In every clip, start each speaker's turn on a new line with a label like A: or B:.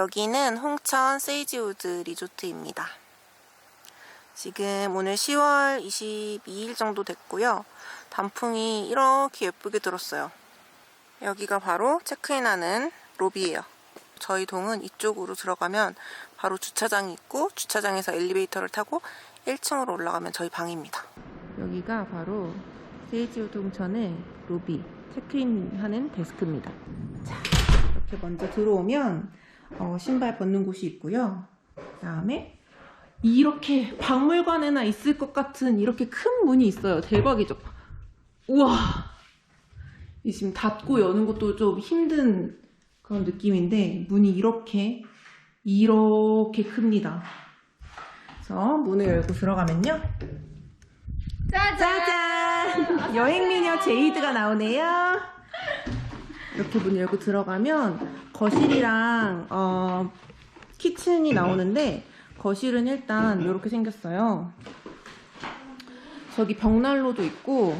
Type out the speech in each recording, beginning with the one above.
A: 여기는 홍천 세이지우드 리조트입니다. 지금 오늘 10월 22일 정도 됐고요. 단풍이 이렇게 예쁘게 들었어요. 여기가 바로 체크인하는 로비예요. 저희 동은 이쪽으로 들어가면 바로 주차장이 있고 주차장에서 엘리베이터를 타고 1층으로 올라가면 저희 방입니다. 여기가 바로 세이지우드 홍천의 로비 체크인하는 데스크입니다. 자, 이렇게 먼저 들어오면 어, 신발 벗는 곳이 있고요. 그 다음에 이렇게 박물관에나 있을 것 같은 이렇게 큰 문이 있어요. 대박이죠? 우와! 이 지금 닫고 여는 것도 좀 힘든 그런 느낌인데 문이 이렇게 이렇게 큽니다. 그래서 문을 열고 들어가면요. 짜잔! 여행 미녀 제이드가 나오네요. 이렇게 문 열고 들어가면 거실이랑 어, 키친이 나오는데 거실은 일단 이렇게 생겼어요. 저기 벽난로도 있고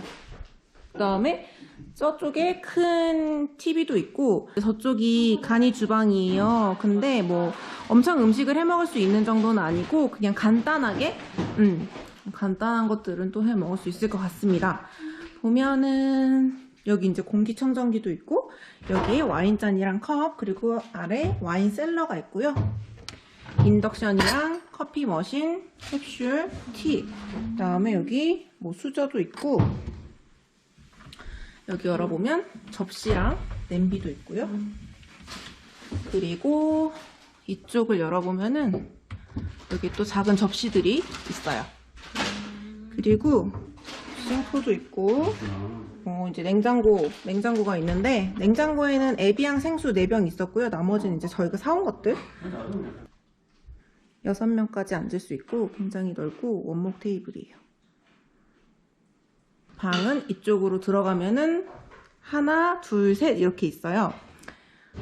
A: 그 다음에 저쪽에 큰 TV도 있고 저쪽이 간이 주방이에요. 근데 뭐 엄청 음식을 해 먹을 수 있는 정도는 아니고 그냥 간단하게 음, 간단한 것들은 또 해 먹을 수 있을 것 같습니다. 보면은 여기 이제 공기청정기도 있고 여기에 와인잔이랑 컵 그리고 아래 와인 셀러가 있고요. 인덕션이랑 커피 머신, 캡슐, 티. 그다음에 여기 뭐 수저도 있고 여기 열어보면 접시랑 냄비도 있고요. 그리고 이쪽을 열어보면은 여기 또 작은 접시들이 있어요. 그리고 싱크도 있고 어, 이제 냉장고, 냉장고가 있는데, 냉장고에는 에비앙 생수 4병 있었고요. 나머지는 이제 저희가 사온 것들. 6명까지 앉을 수 있고, 굉장히 넓고, 원목 테이블이에요. 방은 이쪽으로 들어가면은, 하나, 둘, 셋, 이렇게 있어요.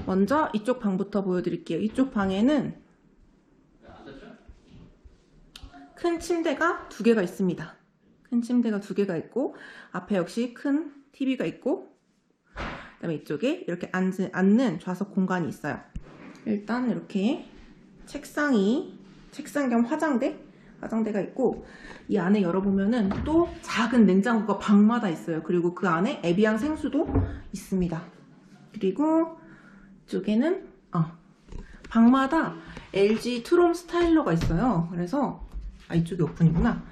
A: 먼저 이쪽 방부터 보여드릴게요. 이쪽 방에는 큰 침대가 두 개가 있습니다. 큰 침대가 두 개가 있고 앞에 역시 큰 TV가 있고 그 다음에 이쪽에 이렇게 앉은, 앉는 좌석 공간이 있어요. 일단 이렇게 책상이 책상 겸 화장대 화장대가 있고 이 안에 열어보면은 또 작은 냉장고가 방마다 있어요. 그리고 그 안에 에비앙 생수도 있습니다. 그리고 이쪽에는 어, 방마다 LG 트롬 스타일러가 있어요. 그래서 아 이쪽이 오픈이구나.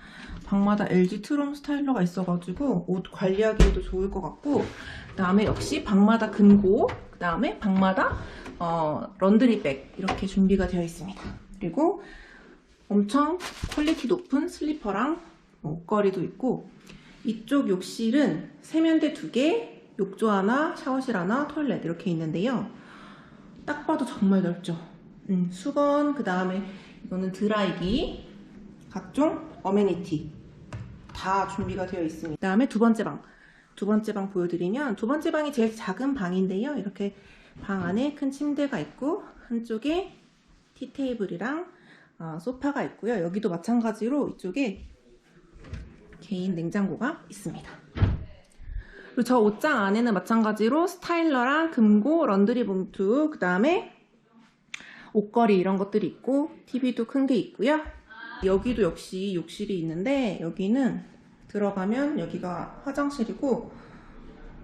A: 방마다 LG 트롬 스타일러가 있어가지고 옷 관리하기에도 좋을 것 같고 그 다음에 역시 방마다 금고 그 다음에 방마다 어, 런드리백 이렇게 준비가 되어 있습니다. 그리고 엄청 퀄리티 높은 슬리퍼랑 뭐 옷걸이도 있고 이쪽 욕실은 세면대 두개 욕조 하나 샤워실 하나 토일렛 이렇게 있는데요. 딱 봐도 정말 넓죠? 음, 수건 그 다음에 이거는 드라이기 각종 어메니티 다 준비가 되어 있습니다. 그 다음에 두 번째 방. 두 번째 방 보여드리면 두 번째 방이 제일 작은 방인데요. 이렇게 방 안에 큰 침대가 있고 한쪽에 티테이블이랑 어, 소파가 있고요. 여기도 마찬가지로 이쪽에 개인 냉장고가 있습니다. 그리고 저 옷장 안에는 마찬가지로 스타일러랑 금고, 런드리 봉투, 그 다음에 옷걸이 이런 것들이 있고 TV도 큰 게 있고요. 여기도 역시 욕실이 있는데 여기는 들어가면 여기가 화장실이고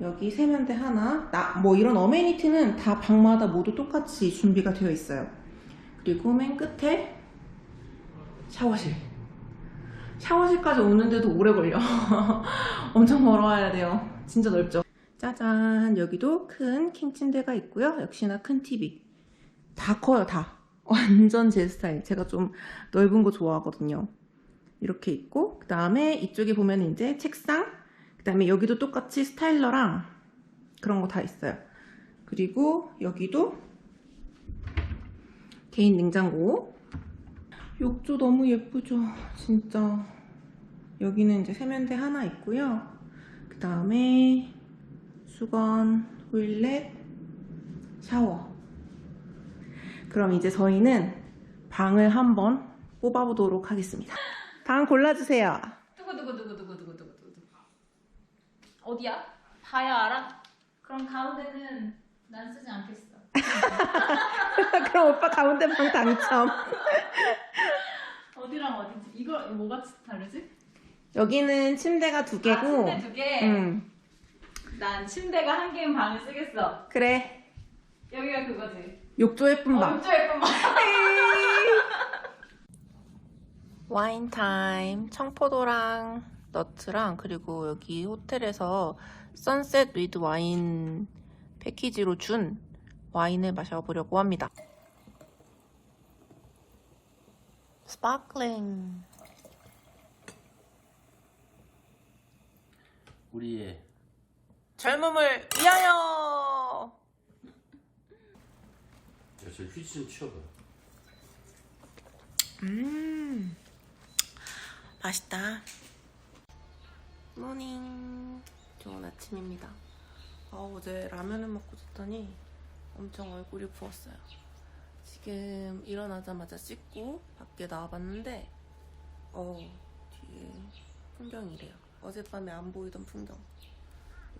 A: 여기 세면대 하나 나, 뭐 이런 어메니티는 다 방마다 모두 똑같이 준비가 되어 있어요. 그리고 맨 끝에 샤워실. 샤워실까지 오는데도 오래 걸려. 엄청 걸어와야 돼요. 진짜 넓죠? 짜잔. 여기도 큰 킹 침대가 있고요. 역시나 큰 TV 다 커요 다 완전 제 스타일. 제가 좀 넓은 거 좋아하거든요. 이렇게 있고, 그 다음에 이쪽에 보면 이제 책상, 그 다음에 여기도 똑같이 스타일러랑 그런 거 다 있어요. 그리고 여기도 개인 냉장고. 욕조 너무 예쁘죠? 진짜. 여기는 이제 세면대 하나 있고요. 그 다음에 수건, 토일렛, 샤워. 그럼 이제 저희는 방을 한번 뽑아보도록 하겠습니다. 방 골라주세요.
B: 두구두구두구두구두구두구 어디야? 봐야 알아? 그럼 가운데는 난 쓰지 않겠어
A: 그럼 오빠 가운데 방 당첨.
B: 어디랑 어디지? 이거 뭐가 다르지?
A: 여기는 침대가 두 개고.
B: 아, 침대 두 개.
A: 응.
B: 난 침대가 한 개인 방을 쓰겠어.
A: 그래.
B: 여기가 그거지.
A: 욕조 예쁜 방.
B: 엄청 예쁜 방.
A: 와인 타임 청포도랑 너트랑 그리고 여기 호텔에서 선셋 위드 와인 패키지로 준 와인을 마셔보려고 합니다. 스파클링
C: 우리의
A: 젊음을 위하여
C: 야, 저 휴지 좀 치워봐.
A: 음 맛있다. 모닝 좋은 아침입니다. 아, 어제 라면을 먹고 잤더니 엄청 얼굴이 부었어요. 지금 일어나자마자 씻고 밖에 나와봤는데 어 뒤에 풍경이 이래요. 어젯밤에 안 보이던 풍경.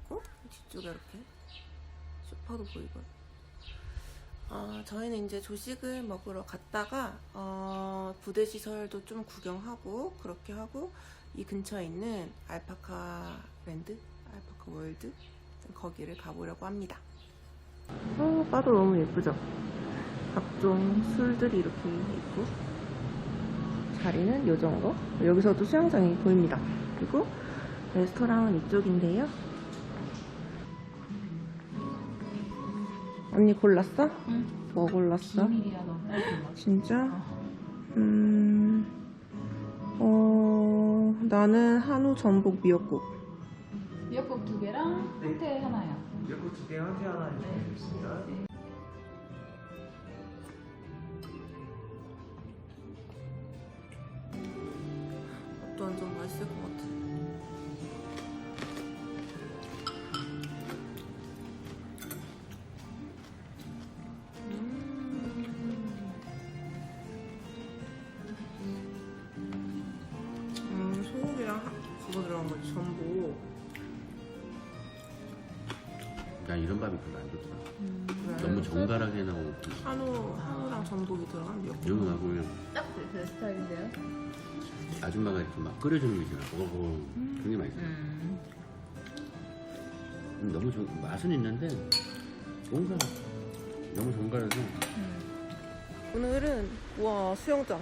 A: 그리고 뒤쪽에 이렇게 슈퍼도 보이고요 어, 저희는 이제 조식을 먹으러 갔다가 어, 부대 시설도 좀 구경하고 그렇게 하고 이 근처에 있는 알파카 랜드, 알파카 월드 거기를 가보려고 합니다. 어, 바도 너무 예쁘죠? 각종 술들이 이렇게 있고 자리는 요 정도. 여기서도 수영장이 보입니다. 그리고 레스토랑은 이쪽인데요. 언니 골랐어?
B: 응.
A: 뭐 골랐어?
B: 비밀이야 너.
A: 진짜? 음, 어, 나는 한우 전복 미역국.
B: 미역국 두 개랑 호텔 하나야.
D: 미역국 두개 한테 하나 해주겠습니다.
A: 또 완전 맛있을 것 같아. 전복.
C: 난 이런 밥이 별로 안 좋더라.
A: 왜?
C: 너무 정갈하게 나오고
A: 한우, 한우랑 전복이 들어간 미역국.
C: 이런 거 그냥
B: 딱그 스타일인데요.
C: 아줌마가 이렇게 막 끓여주는 거 있잖아. 그거 보고 그런 게 맛있어.
B: 음.
C: 음, 너무 정, 맛은 있는데 뭔가 너무 정갈해서
A: 오늘은 와 수영장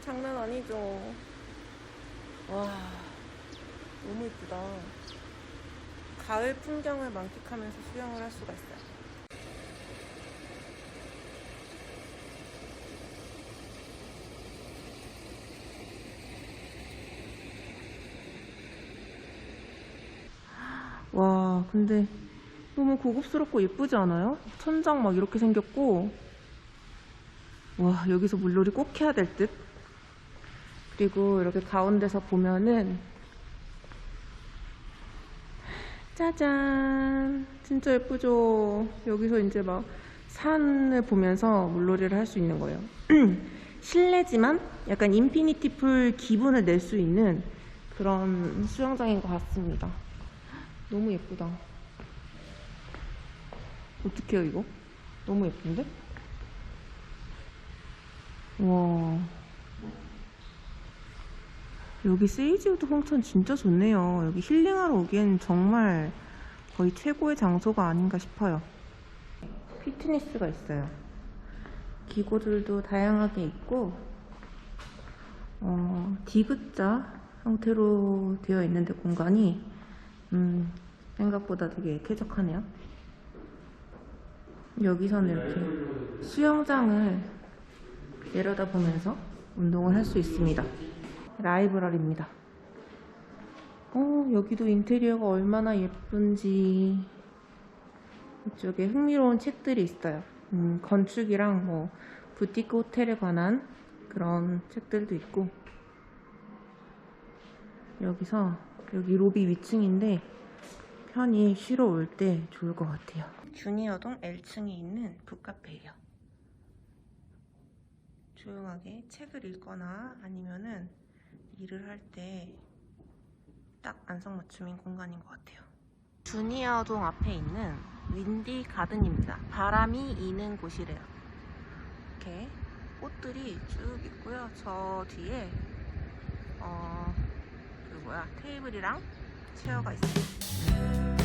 A: 장난 아니죠 와 너무 이쁘다 가을 풍경을 만끽하면서 수영을 할 수가 있어요 와 근데 너무 고급스럽고 예쁘지 않아요? 천장 막 이렇게 생겼고 와 여기서 물놀이 꼭 해야 될 듯. 그리고 이렇게 가운데서 보면은 짜잔 진짜 예쁘죠. 여기서 이제 막 산을 보면서 물놀이를 할 수 있는 거예요. 실내지만 약간 인피니티 풀 기분을 낼 수 있는 그런 수영장인 것 같습니다. 너무 예쁘다. 어떡해요 이거? 너무 예쁜데? 와. 여기 세이지우드 홍천 진짜 좋네요. 여기 힐링하러 오기엔 정말 거의 최고의 장소가 아닌가 싶어요. 피트니스가 있어요. 기구들도 다양하게 있고, 어, 디귿자 형태로 되어 있는데 공간이, 음, 생각보다 되게 쾌적하네요. 여기서는 이렇게 수영장을 내려다보면서 운동을 할 수 있습니다. 라이브러리입니다. 어, 여기도 인테리어가 얼마나 예쁜지. 이쪽에 흥미로운 책들이 있어요. 음, 건축이랑 뭐, 부티크 호텔에 관한 그런 책들도 있고. 여기서, 여기 로비 위층인데, 편히 쉬러 올 때 좋을 것 같아요. 주니어동 L층에 있는 북카페예요. 조용하게 책을 읽거나 아니면은 일을 할 때 딱 안성맞춤인 공간인 것 같아요. 주니어동 앞에 있는 윈디 가든입니다. 바람이 이는 곳이래요. 이렇게 꽃들이 쭉 있고요. 저 뒤에 어, 그 뭐야 테이블이랑 체어가 있어요.